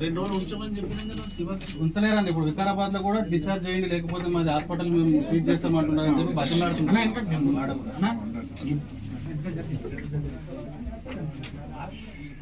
రెండు రోజులు ఉంచమని చెప్పిన ఉంచలేరండి ఇప్పుడు వికారాబాద్లో కూడా డిశ్చార్జ్ చేయండి లేకపోతే మాది హాస్పిటల్ మేము సీజ్ చేస్తామంటున్నారని చెప్పి బతిలాడుతున్నాం